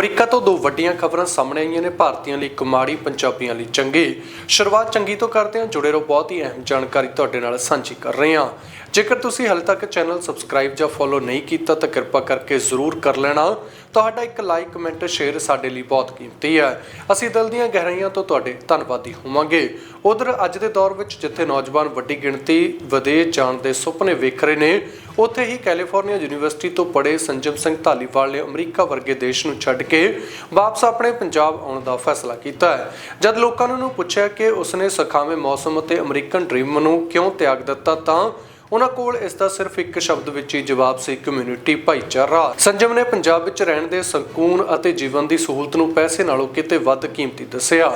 America ਤੋਂ ਦੋ ਵੱਡੀਆਂ ਖਬਰਾਂ ਸਾਹਮਣੇ ਆਈਆਂ ਨੇ। ਭਾਰਤੀਆਂ ਲਈ ਇੱਕ ਪੰਜਾਬੀਆਂ ਲਈ ਚੰਗੇ। ਸ਼ੁਰੂਆਤ ਚੰਗੀ ਤੋਂ ਕਰਦੇ ਹਾਂ। ਜੁੜੇ ਰਹੋ ਬਹੁਤ ਹੀ ਅਹਿਮ ਜਾਣਕਾਰੀ ਤੁਹਾਡੇ ਨਾਲ ਸਾਂਝੀ ਕਰ ਰਹੇ ਹਾਂ। ਜੇਕਰ ਤੁਸੀਂ ਹਾਲੇ ਤੱਕ ਚੈਨਲ ਸਬਸਕ੍ਰਾਈਬ ਜਾਂ ਫੋਲੋ ਨਹੀਂ ਕੀਤਾ, ਤਾਂ ਕਿਰਪਾ ਕਰਕੇ ਜ਼ਰੂਰ ਕਰ ਲੈਣਾ। ਤੁਹਾਡਾ ਇੱਕ ਲਾਈਕ ਕਮੈਂਟ ਸ਼ੇਅਰ ਸਾਡੇ ਲਈ ਬਹੁਤ ਕੀਮਤੀ ਹੈ। ਅਸੀਂ ਦਿਲ ਦੀਆਂ ਗਹਿਰਾਈਆਂ ਤੋਂ ਤੁਹਾਡੇ ਧੰਨਵਾਦੀ ਹੋਵਾਂਗੇ। ਉਧਰ ਅੱਜ ਦੇ ਦੌਰ ਵਿੱਚ ਜਿੱਥੇ ਨੌਜਵਾਨ ਵੱਡੀ ਗਿਣਤੀ ਵਿਦੇਸ਼ ਜਾਣ ਦੇ ਸੁਪਨੇ ਵੇਖ ਰਹੇ ਨੇ, ਉੱਥੇ ਹੀ ਕੈਲੀਫੋਰਨੀਆ ਯੂਨੀਵਰਸਿਟੀ ਤੋਂ ਪੜ੍ਹੇ ਸੰਜਮ ਸਿੰਘ ਧਾਲੀਵਾਲ ਨੇ ਅਮਰੀਕਾ ਵਰਗੇ ਦੇਸ਼ ਨੂੰ ਛੱਡ ਕੇ ਵਾਪਸ ਆਪਣੇ ਪੰਜਾਬ ਆਉਣ ਦਾ ਫੈਸਲਾ ਕੀਤਾ ਹੈ। ਜਦ ਲੋਕਾਂ ਨੇ ਉਹਨੂੰ ਪੁੱਛਿਆ ਕਿ ਉਸਨੇ ਸਖਾਵੇਂ ਮੌਸਮ ਅਤੇ ਅਮਰੀਕਨ ਡ੍ਰੀਮ ਨੂੰ ਕਿਉਂ ਤਿਆਗ ਦਿੱਤਾ, ਤਾਂ ਉਹਨਾਂ ਕੋਲ ਇਸ ਦਾ ਸਿਰਫ ਇੱਕ ਸ਼ਬਦ ਵਿੱਚ ਹੀ ਜਵਾਬ ਸੀ, ਕਮਿਊਨਿਟੀ ਭਾਈਚਾਰਾ। ਸੰਜਮ ਨੇ ਪੰਜਾਬ ਵਿੱਚ ਰਹਿਣ ਦੇ ਸਕੂਨ ਅਤੇ ਜੀਵਨ ਦੀ ਸਹੂਲਤ ਨੂੰ ਪੈਸੇ ਨਾਲੋਂ ਕਿਤੇ ਵੱਧ ਕੀਮਤੀ ਦੱਸਿਆ।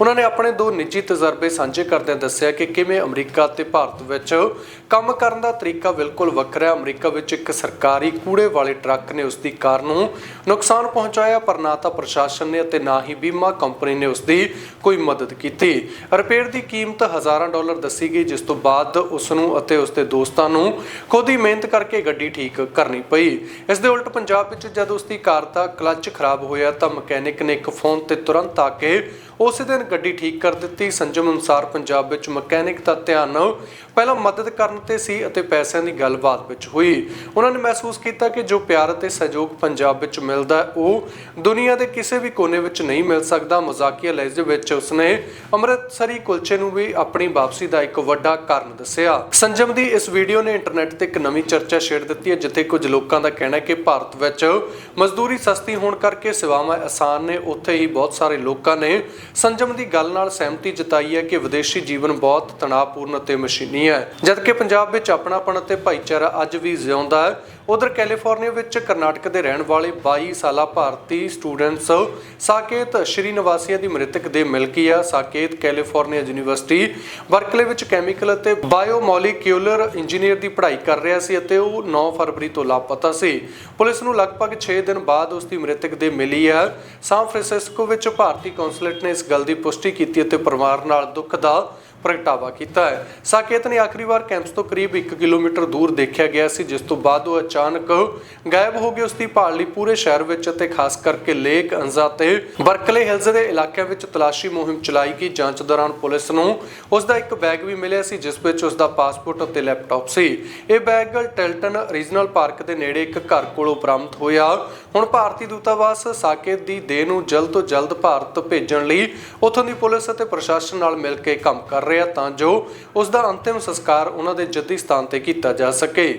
ਉਹਨਾਂ ਨੇ ਆਪਣੇ ਦੋ ਨਿੱਜੀ ਤਜਰਬੇ ਸਾਂਝੇ ਕਰਦਿਆਂ ਦੱਸਿਆ ਕਿ ਕਿਵੇਂ ਅਮਰੀਕਾ ਅਤੇ ਭਾਰਤ ਵਿੱਚ ਕੰਮ ਕਰਨ ਦਾ ਤਰੀਕਾ ਬਿਲਕੁਲ ਵੱਖਰਾ ਹੈ। ਅਮਰੀਕਾ ਵਿੱਚ ਇੱਕ ਸਰਕਾਰੀ ਕੂੜੇ ਵਾਲੇ ਟਰੱਕ ਨੇ ਉਸ ਦੀ ਕਾਰ ਨੂੰ ਨੁਕਸਾਨ ਪਹੁੰਚਾਇਆ, ਪਰ ਨਾ ਤਾਂ ਪ੍ਰਸ਼ਾਸਨ ਨੇ ਅਤੇ ਨਾ ਹੀ ਬੀਮਾ ਕੰਪਨੀ ਨੇ ਉਸ ਦੀ ਕੋਈ ਮਦਦ ਕੀਤੀ। ਰਿਪੇਅਰ ਦੀ ਕੀਮਤ ਹਜ਼ਾਰਾਂ ਡਾਲਰ ਦੱਸੀ ਗਈ, ਜਿਸ ਤੋਂ ਬਾਅਦ ਉਸ ਨੂੰ ਅਤੇ ਉਸ ਦੇ ਦੋਸਤਾਂ ਨੂੰ ਖੁਦ ਹੀ ਮਿਹਨਤ ਕਰਕੇ ਗੱਡੀ ਠੀਕ ਕਰਨੀ ਪਈ। ਇਸ ਦੇ ਉਲਟ ਪੰਜਾਬ ਵਿੱਚ ਜਦ ਉਸ ਦੀ ਕਾਰ ਦਾ ਕਲੱਚ ਖਰਾਬ ਹੋਇਆ ਤਾਂ ਮਕੈਨਿਕ ਨੇ ਇੱਕ ਫੋਨ ਤੇ ਤੁਰੰਤ ਆ ਕੇ ਉਸੇ ਦਿਨ ਗੱਡੀ ਠੀਕ ਕਰ ਦਿੱਤੀ। ਸੰਜਮ ਅਨੁਸਾਰ ਪੰਜਾਬ ਵਿੱਚ ਮਕੈਨਿਕ ਦਾ ਧਿਆਨ ਪਹਿਲਾਂ ਮਦਦ ਕਰਨ ਤੇ ਸੀ ਅਤੇ ਪੈਸਿਆਂ ਦੀ ਗੱਲਬਾਤ ਵਿੱਚ ਹੋਈ। ਉਹਨਾਂ ਨੇ ਮਹਿਸੂਸ ਕੀਤਾ ਕਿ ਜੋ ਪਿਆਰ ਅਤੇ ਸਹਿਯੋਗ ਪੰਜਾਬ ਵਿੱਚ ਮਿਲਦਾ ਉਹ ਦੁਨੀਆ ਦੇ ਕਿਸੇ ਵੀ ਕੋਨੇ ਵਿੱਚ ਨਹੀਂ ਮਿਲ ਸਕਦਾ। ਮਜ਼ਾਕੀਆ ਲਹਿਜੇ ਵਿੱਚ ਉਸਨੇ ਅੰਮ੍ਰਿਤਸਰੀ ਕੁਲਚੇ ਨੂੰ ਵੀ ਆਪਣੀ ਵਾਪਸੀ ਦਾ ਇੱਕ ਵੱਡਾ ਕਾਰਨ ਦੱਸਿਆ। ਸੰਜਮ ਦੀ ਇਸ ਵੀਡੀਓ ਨੇ ਇੰਟਰਨੈਟ ਤੇ ਇੱਕ ਨਵੀਂ ਚਰਚਾ ਛੇੜ ਦਿੱਤੀ ਹੈ, ਜਿੱਥੇ ਕੁਝ ਲੋਕਾਂ ਦਾ ਕਹਿਣਾ ਹੈ ਕਿ ਭਾਰਤ ਵਿੱਚ ਮਜ਼ਦੂਰੀ ਸਸਤੀ ਹੋਣ ਕਰਕੇ ਸੇਵਾਵਾਂ ਆਸਾਨ ਨੇ। ਉੱਥੇ ਹੀ ਬਹੁਤ ਸਾਰੇ ਲੋਕਾਂ ਨੇ ਸੰਜਮ ਦੀ ਗੱਲ ਨਾਲ ਸਹਿਮਤੀ ਜਤਾਈ ਹੈ ਕਿ ਵਿਦੇਸ਼ੀ ਜੀਵਨ ਬਹੁਤ ਤਣਾਅਪੂਰਨ ਅਤੇ ਮਸ਼ੀਨੀ ਹੈ। ਜਦਕਿ ਪੰਜਾਬ ਵਿੱਚ ਆਪਣਾਪਣ ਅਤੇ ਭਾਈਚਾਰਾ ਅੱਜ ਵੀ ਜਿਉਂਦਾ ਹੈ, ਉਧਰ ਕੈਲੀਫੋਰਨੀਆ ਵਿੱਚ ਕਰਨਾਟਕ ਦੇ ਰਹਿਣ ਵਾਲੇ 22 ਸਾਲਾ ਭਾਰਤੀ ਸਟੂਡੈਂਟਸ ਸਾਕੇਤ ਸ਼੍ਰੀ ਨਿਵਾਸੀਆਂ ਦੀ ਮ੍ਰਿਤਕ ਦੇ ਮਿਲ ਆ ਸਾਕੇਤ ਕੈਲੀਫੋਰਨੀਆ ਯੂਨੀਵਰਸਿਟੀ ਬਰਕਲੇ ਵਿੱਚ ਕੈਮੀਕਲ ਅਤੇ ਬਾਇਓਮੋਲੀਕਿਊਲਰ ਇੰਜੀਨੀਅਰ ਦੀ ਪੜ੍ਹਾਈ ਕਰ ਰਿਹਾ ਸੀ ਅਤੇ ਉਹ 9 ਫਰਵਰੀ ਤੋਂ ਲਾਪਤਾ ਸੀ। ਪੁਲਿਸ ਨੂੰ ਲਗਭਗ 6 ਦਿਨ ਬਾਅਦ ਉਸ ਦੀ ਮ੍ਰਿਤਕ ਦੇ ਮਿਲੀ ਹੈ। ਸਾਨ ਫ੍ਰਾਂਸਿਸਕੋ ਵਿੱਚ ਭਾਰਤੀ ਕੌਂਸਲੇਟ ਨੇ ਇਸ ਗੱਲ ਦੀ ਪੁਸ਼ਟੀ ਕੀਤੀ ਅਤੇ ਪਰਿਵਾਰ ਨਾਲ ਦੁੱਖ ਦਾ ਪ੍ਰਗਟਾਵਾ ਕੀਤਾ ਹੈ। ਸਾਕੇਤ ਨੇ ਆਖਰੀ ਵਾਰ ਕੈਂਪਸ ਤੋਂ ਕਰੀਬ 1 ਕਿਲੋਮੀਟਰ ਦੂਰ ਦੇਖਿਆ ਗਿਆ ਸੀ, ਜਿਸ ਤੋਂ ਬਾਅਦ ਉਹ ਅਚਾਨਕ ਗਾਇਬ ਹੋ ਗਈ ਉਸ ਦੀ ਭਾਲ ਲਈ ਪੂਰੇ ਸ਼ਹਿਰ ਵਿੱਚ ਅਤੇ ਖਾਸ ਕਰਕੇ ਲੇਕ ਅੰਜ਼ਾ ਤੇ ਬਰਕਲੇ ਹਿਲਜ਼ ਦੇ ਇਲਾਕਿਆਂ ਵਿੱਚ ਤਲਾਸ਼ੀ ਮੁਹਿੰਮ ਚਲਾਈ ਗਈ। ਜਾਂਚ ਦੌਰਾਨ ਪੁਲਿਸ ਨੂੰ ਉਸ ਦਾ ਇੱਕ ਬੈਗ ਵੀ ਮਿਲਿਆ ਸੀ, ਜਿਸ ਵਿੱਚ ਉਸ ਦਾ ਪਾਸਪੋਰਟ ਅਤੇ ਲੈਪਟਾਪ ਸੀ। ਇਹ ਬੈਗ ਟੈਲਟਨ ਰੀਜਨਲ ਪਾਰਕ ਦੇ ਨੇੜੇ ਇੱਕ ਘਰ ਕੋਲੋਂ ਬਰਾਮਦ ਹੋਇਆ। ਹੁਣ ਭਾਰਤੀ ਦੂਤਾਵਾਸ ਸਾਕੇਤ ਦੀ ਦੇਹ ਨੂੰ ਜਲਦ ਤੋਂ ਜਲਦ ਭਾਰਤ ਭੇਜਣ ਲਈ ਉੱਥੋਂ ਦੀ ਪੁਲਿਸ ਅਤੇ ਪ੍ਰਸ਼ਾਸਨ ਨਾਲ ਮਿਲ ਕੇ ਕੰਮ ਕਰ ਰਿਹਾ ਤਾਂ ਜੋ ਉਸ ਦਾ ਅੰਤਿਮ ਸੰਸਕਾਰ ਉਹਨਾਂ ਦੇ ਜੱਦੀ ਸਥਾਨ ਤੇ ਕੀਤਾ ਜਾ ਸਕੇ।